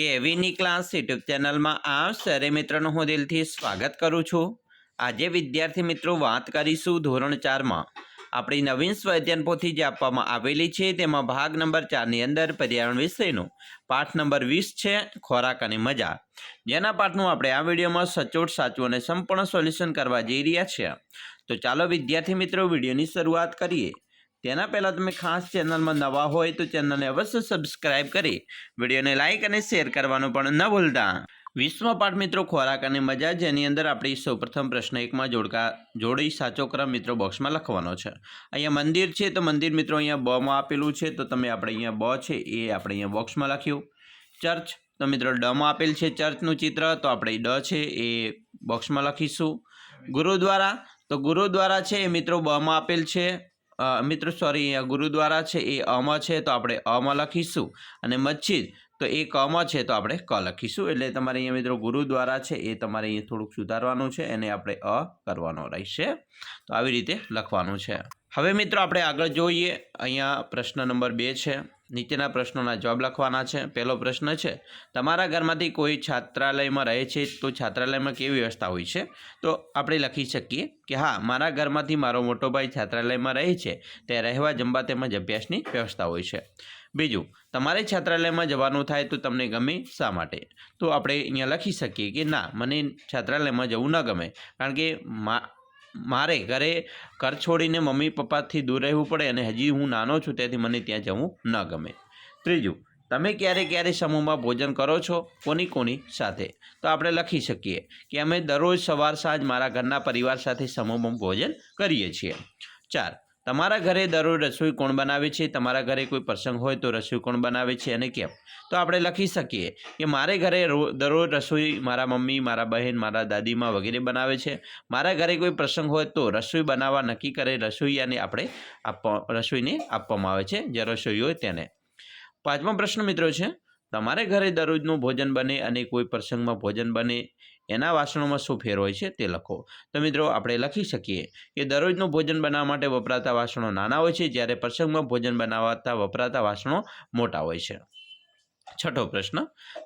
કેવીની class YouTube ચેનલમાં આપ સરે મિત્રોનું હું દિલથી સ્વાગત કરું છું. આજે વિદ્યાર્થી મિત્રો વાત કરીશું ધોરણ ચારમાં. આપણી નવીન સ્વાધ્યાયન પોથી જે આપવામાં આવેલી છે તેમાં ભાગ નંબર ચારની અંદર પર્યાવરણ વિષયનો. પાઠ નંબર વીસ છે ખોરાક અને મજા. જેના પાઠનું આપણે આ વિડીયોમાં સચોટ, સાચું અને સંપૂર્ણ સોલ્યુશન કરવા જઈ રહ્યા છીએ. તો ચાલો વિદ્યાર્થી મિત્રો વિડીયોની શરૂઆત કરીએ. તેના પહેલાં તમે ખાસ ચેનલમાં નવા હોય તો ચેનલને અવશ્ય સબસ્ક્રાઇબ કરી વિડીયોને લાઇક અને શેર કરવાનું પણ ન ભૂલતા. વિશ્વ પાઠ મિત્રો ખોરાક અને મજા જેની અંદર આપણે સૌપ્રથમ પ્રશ્ન એકમાં જોડકા, જોડી સાચો ક્રમ મિત્રો બોક્સમાં લખવાનો છે. અહીંયા મંદિર છે તો મંદિર મિત્રો અહીંયા બમાં આપેલું છે તો તમે આપણે અહીંયા બ છે એ આપણે અહીંયા બોક્સમાં લખ્યું. ચર્ચ તો મિત્રો ડમાં આપેલ છે ચર્ચનું ચિત્ર તો આપણે ડ છે એ બોક્સમાં લખીશું. ગુરુદ્વારા તો ગુરુદ્વારા છે એ મિત્રો બમાં આપેલ છે. મિત્રો સોરી અહીંયા ગુરુદ્વારા છે, એ અમાં છે, તો આપણે અમાં લખીશું. અને મસ્જિદ, તો એ કમાં છે, તો આપણે ક લખીશું. એટલે તમારે અહીંયા મિત્રો ગુરુદ્વારા છે, એ તમારે અહીંયા થોડુંક સુધારવાનું છે, એને આપણે અ કરવાનો રહેશે. તો આવી રીતે લખવાનું છે. હવે મિત્રો, આપણે આગળ જોઈએ. અહીંયા પ્રશ્ન નંબર બે છે. નીચેના પ્રશ્નોના જવાબ લખવાના છે. પહેલો પ્રશ્ન છે, તમારા ઘરમાંથી કોઈ છાત્રાલયમાં રહે છે તો છાત્રાલયમાં કેવી વ્યવસ્થા હોય છે? તો આપણે લખી શકીએ કે, હા, મારા ઘરમાંથી મારો મોટો ભાઈ છાત્રાલયમાં રહે છે. તે રહેવા જમવા તેમજ અભ્યાસની વ્યવસ્થા હોય છે. બીજું, તમારે છાત્રાલયમાં જવાનું થાય તો તમને ગમે શા માટે? તો આપણે અહીંયા લખી શકીએ કે, ના, મને છાત્રાલયમાં જવું ન ગમે. કારણ કે મા મારે ઘરે ઘર છોડીને મમ્મી પપ્પાથી દૂર રહેવું પડે અને હજી હું નાનો છું તેથી મને ત્યાં જવું ન ગમે. ત્રીજું, તમે ક્યારે ક્યારે સમૂહમાં ભોજન કરો છો? કોની કોની સાથે? તો આપણે લખી શકીએ કે અમે દરરોજ સવાર સાંજ મારા ઘરના પરિવાર સાથે સમૂહમાં ભોજન કરીએ છીએ. ચાર તમારા ઘરે દરરોજ રસોઈ કોણ બનાવે છે? તમારા ઘરે કોઈ પ્રસંગ હોય તો રસોઈ કોણ બનાવે છે અને કેમ? તો આપણે લખી શકીએ કે મારે ઘરે દરરોજ રસોઈ મારા મમ્મી, મારા બહેન, મારા દાદીમા વગેરે બનાવે છે. મારા ઘરે કોઈ પ્રસંગ હોય તો રસોઈ બનાવવા નક્કી કરે રસોઈયાને આપણે આપવા, રસોઈને આપવામાં આવે છે. જે રસોઈ હોય તેને. પાંચમો પ્રશ્ન મિત્રો છે તમારે ઘરે દરરોજનું ભોજન બને અને કોઈ પ્રસંગમાં ભોજન બને, એના વાસણોમાં શું ફેર હોય છે તે લખો. તો મિત્રો, આપણે લખી શકીએ કે દરરોજનું ભોજન બનાવવા માટે વપરાતા વાસણો નાના હોય છે, જ્યારે પ્રસંગમાં ભોજન બનાવતા વપરાતા વાસણો મોટા હોય છે. છઠ્ઠો પ્રશ્ન,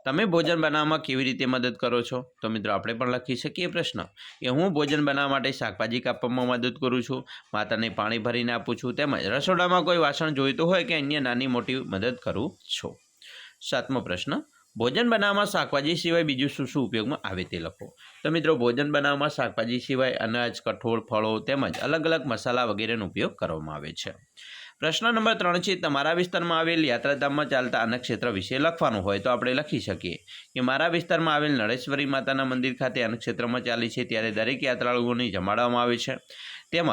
તમે ભોજન બનાવવામાં કેવી રીતે મદદ કરો છો? તો મિત્રો, આપણે પણ લખી શકીએ પ્રશ્ન કે હું ભોજન બનાવવા માટે શાકભાજી કાપવામાં મદદ કરું છું, માતાને પાણી ભરીને આપું છું, તેમજ રસોડામાં કોઈ વાસણ જોઈતું હોય કે અન્ય નાની મોટી મદદ કરું છું? સાતમો પ્રશ્ન, ભોજન બનાવવામાં શાકભાજી સિવાય બીજું શું શું ઉપયોગમાં આવે તે લખો. તો મિત્રો, ભોજન બનાવવામાં શાકભાજી સિવાય અનાજ, કઠોળ, ફળો તેમજ અલગ અલગ મસાલા વગેરેનો ઉપયોગ કરવામાં આવે છે. પ્રશ્ન નંબર ત્રણ છે, તમારા વિસ્તારમાં આવેલ યાત્રાધામમાં ચાલતા અન્નક્ષેત્ર વિશે લખવાનું હોય તો આપણે લખી શકીએ કે મારા વિસ્તારમાં આવેલ નળેશ્વરી માતાના મંદિર ખાતે અન્નક્ષેત્રમાં ક્ષેત્રમાં ચાલે છે, ત્યારે દરેક યાત્રાળુઓને જમાડવામાં આવે છે. તેમજ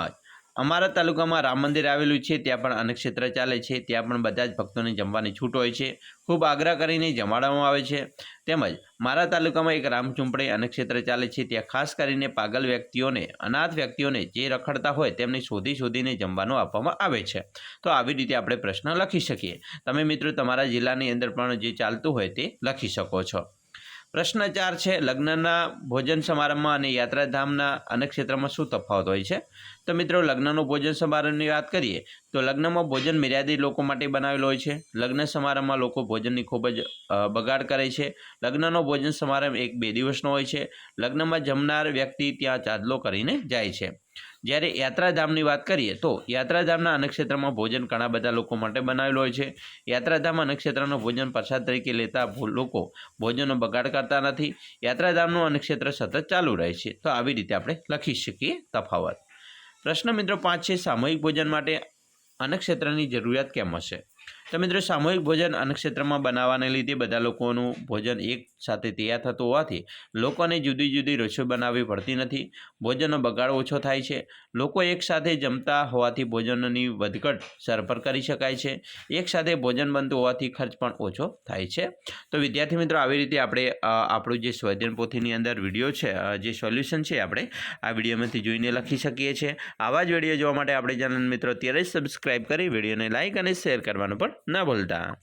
અમારા તાલુકામાં રામ મંદિર આવેલું છે, ત્યાં પણ અન્નક્ષેત્ર ચાલે છે, ત્યાં પણ બધા જ ભક્તોને જમવાની છૂટ હોય છે. ખૂબ આગ્રહ કરીને જમાડવામાં આવે છે. તેમજ મારા તાલુકામાં એક રામચૂંપડી અન્નક્ષેત્ર ચાલે છે, ત્યાં ખાસ કરીને પાગલ વ્યક્તિઓને, અનાથ વ્યક્તિઓને જે રખડતા હોય તેમને શોધી શોધીને જમવાનું આપવામાં આવે છે. તો આવી રીતે આપણે પ્રશ્ન લખી શકીએ. તમે મિત્રો તમારા જિલ્લાની અંદર પણ જે ચાલતું હોય તે લખી શકો છો. પ્રશ્ન ચાર છે, લગ્નના ભોજન સમારંભમાં અને યાત્રાધામના અન્નક્ષેત્રમાં શું તફાવત હોય છે? તો મિત્રો, લગ્નનો ભોજન સમારંભની વાત કરીએ, તો લગ્નમાં ભોજન મર્યાદિત લોકો માટે બનાવેલો હોય છે. લગ્ન સમારંભમાં લોકો ભોજનની ખૂબ જ બગાડ કરે છે. લગ્નનો ભોજન સમારંભ એક બે દિવસનો હોય છે. લગ્નમાં જમનાર વ્યક્તિ ત્યાં ચાદલો કરીને જાય છે. જ્યારે યાત્રાધામની વાત કરીએ તો યાત્રાધામના અન્નક્ષેત્રમાં ભોજન ઘણા બધા લોકો માટે બનાવેલું હોય છે. યાત્રાધામ અન્નક્ષેત્રનું ભોજન પ્રસાદ તરીકે લેતા લોકો ભોજનનો બગાડ કરતા નથી. યાત્રાધામનું અન્નક્ષેત્ર સતત ચાલુ રહે છે. તો આવી રીતે આપણે લખી શકીએ તફાવત. પ્રશ્ન મિત્રો પાંચ છે, સામૂહિક ભોજન માટે અન્નક્ષેત્રની જરૂરિયાત કેમ હશે? તો મિત્રો, સામૂહિક ભોજન અન્નક્ષેત્રમાં બનાવવાને લીધે બધા લોકોનું ભોજન એક સાથે તૈયાર થતું હોવાથી લોકોને જુદી જુદી રસોઈ બનાવવી પડતી નથી. ભોજનનો બગાડ ઓછો થાય છે. લોકો એકસાથે જમતા હોવાથી ભોજનની વધઘટ સરભર કરી શકાય છે. એકસાથે ભોજન બનતું હોવાથી ખર્ચ પણ ઓછો થાય છે. તો વિદ્યાર્થી મિત્રો, આવી રીતે આપણે આપણું જે સ્વજન પોથીની અંદર વીડિયો છે જે સોલ્યુશન છે આપણે આ વિડીયોમાંથી જોઈને લખી શકીએ છીએ. આવા જ વીડિયો જોવા માટે આપણે ચેનલ મિત્રો અત્યારે જ સબસ્ક્રાઈબ કરી, વિડીયોને લાઇક અને શેર કરવાનું પણ ન ભૂલતા